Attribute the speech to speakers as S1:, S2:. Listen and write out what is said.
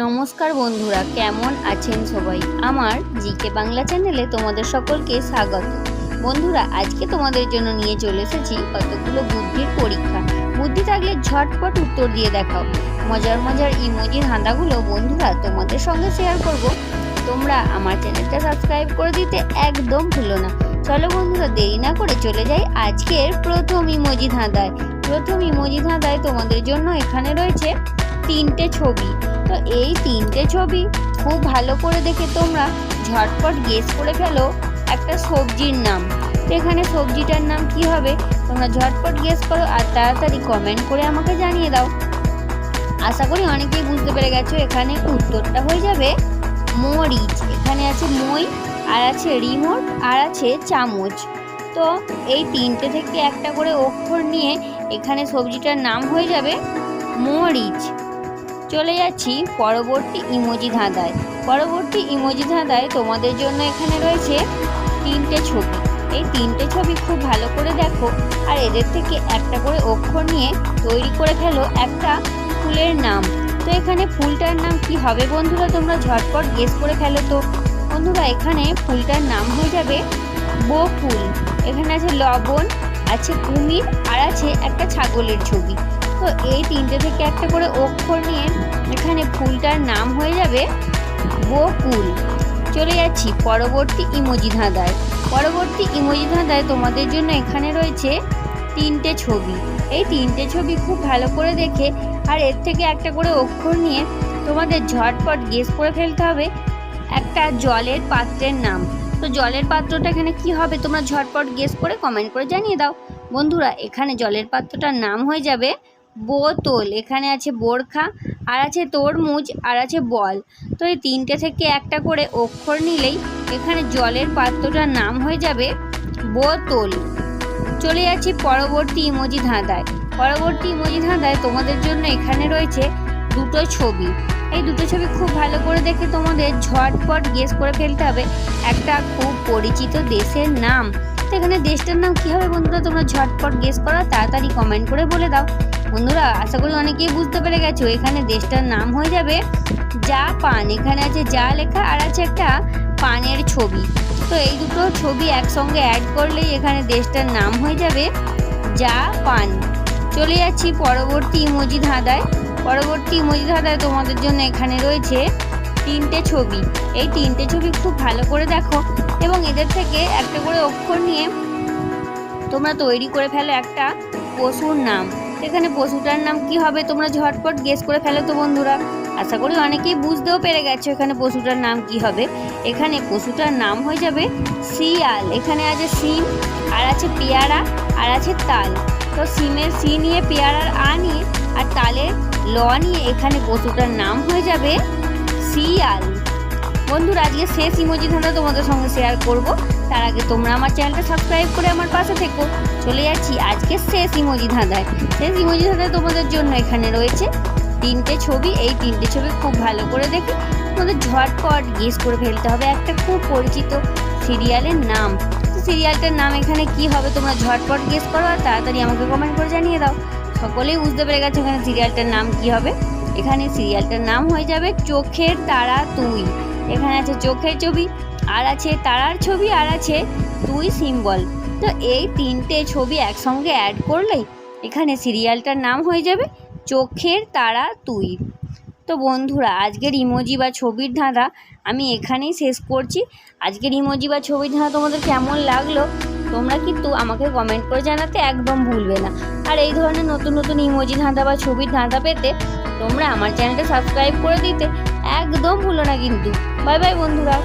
S1: নমস্কার বন্ধুরা, কেমন আছেন সবাই? আমার জিকে বাংলা চ্যানেলে তোমাদের সকলকে স্বাগত। বন্ধুরা, আজকে তোমাদের জন্য নিয়ে চলে এসেছি কতগুলো বুদ্ধির পরীক্ষা। বুদ্ধি থাকলে ঝটপট উত্তর দিয়ে দেখাও। মজার মজার ইমোজির হাঁদাগুলো বন্ধুরা তোমাদের সঙ্গে শেয়ার করব। তোমরা আমার চ্যানেলটা সাবস্ক্রাইব করে দিতে একদম ভুলো না। চলো বন্ধুরা, দেরি না করে চলে যাই আজকের প্রথম ইমোজি ধাঁধায় প্রথম ইমোজি ধাঁধায় তোমাদের জন্য এখানে রয়েছে তিনটে ছবি। তো এই তিনটে ছবি খুব ভালো করে দেখে তোমরা ঝটপট গেস করে ফেলো একটা সবজির নাম। তো এখানে সবজিটার নাম কি হবে? তোমরা ঝটপট গেস করো আর তাড়াতাড়ি কমেন্ট করে আমাকে জানিয়ে দাও। আশা করি অনেকেই বুঝতে পেরে গেছো, এখানে উত্তরটা হয়ে যাবে মরিচ। এখানে আছে মই, আর আছে রিমোট, আর আছে চামচ। তো এই তিনটে থেকে একটা করে অক্ষর নিয়ে এখানে সবজিটার নাম হয়ে যাবে মরিচ। চলে যাচ্ছি পরবর্তী ইমোজি ধাঁধায়। পরবর্তী ইমোজি ধাঁধায় তোমাদের জন্য এখানে রয়েছে তিনটে ছবি। এই তিনটে ছবি খুব ভালো করে দেখো আর এদের থেকে একটা করে অক্ষর নিয়ে তৈরি করে ফেলো একটা ফুলের নাম। তো এখানে ফুলটার নাম কি হবে বন্ধুরা? তোমরা ঝটপট গেস করে ফেলো তো। বন্ধুরা, এখানে ফুলটার নাম হয়ে যাবে বো ফুল এখানে আছে লবণ, আছে কুমির, আর আছে একটা ছাগলের ছবি। তো এই তিনটে থেকে একটা করে অক্ষর নিয়ে এখানে ফুলটার নাম হয়ে যাবে বকুল চলে যাচ্ছি পরবর্তী ইমোজি ধাঁধায়। পরবর্তী ইমোজি ধাঁধায় তোমাদের জন্য এখানে রয়েছে তিনটে ছবি। এই তিনটে ছবি খুব ভালো করে দেখে আর এর থেকে একটা করে অক্ষর নিয়ে তোমাদের ঝটপট গেস করে ফেলতে হবে। একটা জলের পাত্রের নাম। তো জলের পাত্রটা এখানে কি হবে তোমরা ঝটপট গেস করে কমেন্ট করে জানিয়ে দাও। বন্ধুরা, এখানে জলের পাত্রটার নাম হয়ে যাবে বোতল, এখানে আছে বোরখা, আর আছে তরমুজ, আর আছে বল। তো এই তিনটে থেকে একটা করে অক্ষর নিলেই এখানে জলের পাত্রটার নাম হয়ে যাবে বোতল। চলে যাচ্ছি পরবর্তী ইমোজি ধাঁধায়। পরবর্তী ইমোজি ধাঁধায় তোমাদের জন্য এখানে রয়েছে দুটো ছবি। এই দুটো ছবি খুব ভালো করে দেখে তোমাদের ঝটপট গেস করে ফেলতে হবে একটা খুব পরিচিত দেশের নাম। তো এখানে দেশটার নাম কী হবে বন্ধুরা? তোমরা ঝটপট গেস করো, তাড়াতাড়ি কমেন্ট করে বলে দাও। বন্ধুরা, আশা করি অনেকেই বুঝতে পেরে গেছো, এখানে দেশটার নাম হয়ে যাবে জাপান এখানে আছে যা লেখা, আর আছে একটা পানের ছবি। তো এই দুটো ছবি একসঙ্গে অ্যাড করলেই এখানে দেশটার নাম হয়ে যাবে জাপান চলে যাচ্ছি পরবর্তী ইমোজি ধাঁধায়। পরবর্তী ইমোজি ধাঁধায় তোমাদের জন্য এখানে রয়েছে তিনটে ছবি। এই তিনটে ছবি খুব ভালো করে দেখো এবং এদের থেকে একটা করে অক্ষর নিয়ে তোমরা তৈরি করে ফেলো একটা পশুর নাম। এখানে পশুটার নাম কি হবে তোমরা ঝটপট গেস করে ফেলো তো বন্ধুরা। আশা করি অনেকেই বুঝতেও পেরে গেছো এখানে পশুটার নাম কি হবে। এখানে পশুটার নাম হয়ে যাবে শিয়াল। এখানে আছে সিম আর আছে পেয়ারা, আর আছে তাল। তো সিমের সি নিয়ে, পেয়ারার আ নিয়ে, আর তালের ল নিয়ে এখানে পশুটার নাম হয়ে যাবে শিয়াল। বন্ধুরা, আজকে শেষ ইমোজি ধাঁধা তোমাদের সঙ্গে শেয়ার করব। তার আগে তোমরা আমার চ্যানেলটা সাবস্ক্রাইব করে আমার পাশে থেকো। চলে যাচ্ছি আজকে শেষ ইমোজি ধাঁধায়। শেষ ইমোজি ধাঁধায় তোমাদের জন্য এখানে রয়েছে তিনটে ছবি। এই তিনটে ছবি খুব ভালো করে দেখে তোমাদের ঝটপট গেস করে ফেলতে হবে। একটা খুব পরিচিত সিরিয়ালের নাম। তো সিরিয়ালটার নাম এখানে কি হবে তোমরা ঝটপট গেস করো আর তাড়াতাড়ি আমাকে কমেন্ট করে জানিয়ে দাও। সকলেই বুঝতে পেরে গেছে এখানে সিরিয়ালটার নাম কি হবে? এখানে সিরিয়ালটার নাম হয়ে যাবে চোখের তারা তুই। এখানে আছে চোখের ছবি, আর আছে তারার ছবি, আর আছে তুই সিম্বল তো এই তিনটে ছবি একসঙ্গে অ্যাড করলেই এখানে সিরিয়ালটার নাম হয়ে যাবে চোখের তারা তুই। তো বন্ধুরা, আজকের ইমোজি বা ছবির ধাঁধা আমি এখানেই শেষ করছি। আজকের ইমোজি বা ছবির ধাঁধা তোমাদের কেমন লাগল, তোমরা কিন্তু আমাকে কমেন্ট করে জানাতে একদম ভুলবে না। আর এই ধরনের নতুন নতুন ইমোজি ধাঁধা বা ছবির ধাঁধা পেতে তোমরা আমার চ্যানেলটা সাবস্ক্রাইব করে দিতে। একদম ভুলো না কিন্তু। বাই বাই বন্ধুরা।